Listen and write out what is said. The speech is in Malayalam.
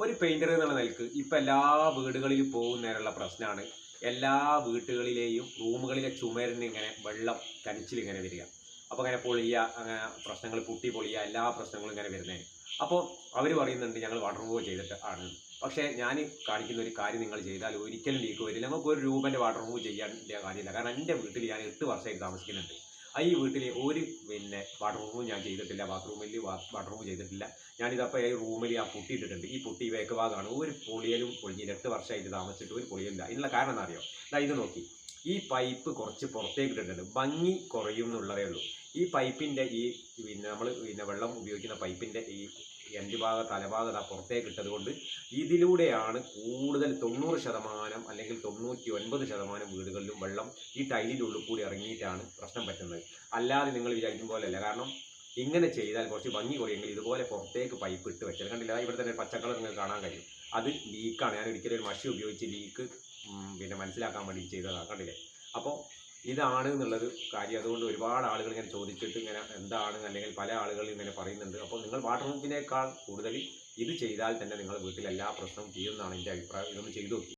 ഒരു പെയിന്റർ എന്നുള്ള നിലയ്ക്ക് ഇപ്പം എല്ലാ വീടുകളിലും പോകുന്നതിനുള്ള പ്രശ്നമാണ് എല്ലാ വീട്ടുകളിലെയും റൂമുകളിലെ ചുമരിന് ഇങ്ങനെ വെള്ളം കനിച്ചിൽ ഇങ്ങനെ വരിക. അപ്പോൾ ഇങ്ങനെ പൊളിയ അങ്ങനെ പ്രശ്നങ്ങൾ പൊട്ടി പൊളിയ എല്ലാ പ്രശ്നങ്ങളും ഇങ്ങനെ വരുന്നതിന് അപ്പോൾ അവർ പറയുന്നുണ്ട് ഞങ്ങൾ വാട്ടർ പ്രൂഫ് ചെയ്തിട്ട് ആണ്. പക്ഷേ ഞാൻ കാണിക്കുന്ന ഒരു കാര്യം നിങ്ങൾ ചെയ്താൽ ഒരിക്കലും ലീക്ക് വരില്ല. നമുക്ക് ഒരു രൂപന്റെ വാട്ടർ പ്രൂഫ് ചെയ്യാൻ കാര്യമില്ല. കാരണം എന്റെ വീട്ടിൽ ഞാൻ എട്ട് വർഷമായി താമസിക്കുന്നുണ്ട്. ആ ഈ വീട്ടിൽ ഒരു വാട്ടർ ഞാൻ ചെയ്തിട്ടില്ല ബാത്റൂമിൽ വാട്ടർ റൂം ചെയ്തിട്ടില്ല. ഞാനിതപ്പോൾ ഈ റൂമിൽ ആ പുട്ടി ഇട്ടിട്ടുണ്ട്. ഈ പുട്ടി വേക്ക് ഭാഗമാണ് ഒരു പൊളിയലും പൊളിഞ്ഞില്ല എട്ട് വർഷമായിട്ട് താമസിച്ചിട്ട് ഒരു പൊളിയില്ല ഇതിനുള്ള കാരണം അറിയോ ദാ ഇത് നോക്കി. ഈ പൈപ്പ് കുറച്ച് പുറത്തേക്ക് ഇട്ടിട്ടുണ്ട്. ഭംഗി കുറയും എന്നുള്ളതേ ഉള്ളൂ. ഈ പൈപ്പിന്റെ ഈ പിന്നെ നമ്മൾ പിന്നെ വെള്ളം ഉപയോഗിക്കുന്ന പൈപ്പിന്റെ ഈ എന്റെ ഭാഗം തലഭാഗം ആ പുറത്തേക്ക് ഇട്ടത് കൊണ്ട് ഇതിലൂടെയാണ് കൂടുതൽ തൊണ്ണൂറ് ശതമാനം അല്ലെങ്കിൽ തൊണ്ണൂറ്റി ഒൻപത് ശതമാനം വീടുകളിലും വെള്ളം ഈ ടൈലിന്റെ ഉള്ളിൽ കൂടി ഇറങ്ങിയിട്ടാണ് പ്രശ്നം പറ്റുന്നത്. അല്ലാതെ നിങ്ങൾ വിചാരിക്കും പോലെയല്ല. കാരണം ഇങ്ങനെ ചെയ്താൽ കുറച്ച് ഭംഗി കുറയെങ്കിൽ ഇതുപോലെ പുറത്തേക്ക് പൈപ്പ് ഇട്ട് വെച്ചാൽ കണ്ടില്ല? ഇവിടെ തന്നെ പച്ചക്കളർ നിങ്ങൾക്ക് കാണാൻ കഴിയും. അത് ലീക്കാണ്. ഞാൻ ഒരിക്കലും ഒരു മഷി ഉപയോഗിച്ച് ലീക്ക് പിന്നെ മനസ്സിലാക്കാൻ വേണ്ടി ചെയ്തതാണ്. കണ്ടില്ലേ? അപ്പോൾ ഇതാണ് എന്നുള്ളത് കാര്യം. അതുകൊണ്ട് ഒരുപാട് ആളുകൾ ഇങ്ങനെ ചോദിച്ചിട്ട് ഇങ്ങനെ എന്താണ് അല്ലെങ്കിൽ പല ആളുകളും ഇങ്ങനെ പറയുന്നുണ്ട്. അപ്പോൾ നിങ്ങൾ വാട്ടർ പ്രൂഫിനേക്കാൾ കൂടുതൽ ഇത് ചെയ്താൽ തന്നെ നിങ്ങൾ വീട്ടിൽ എല്ലാ പ്രശ്നവും തീരുമെന്നാണ് എന്റെ അഭിപ്രായം. ഇതൊന്ന് ചെയ്തു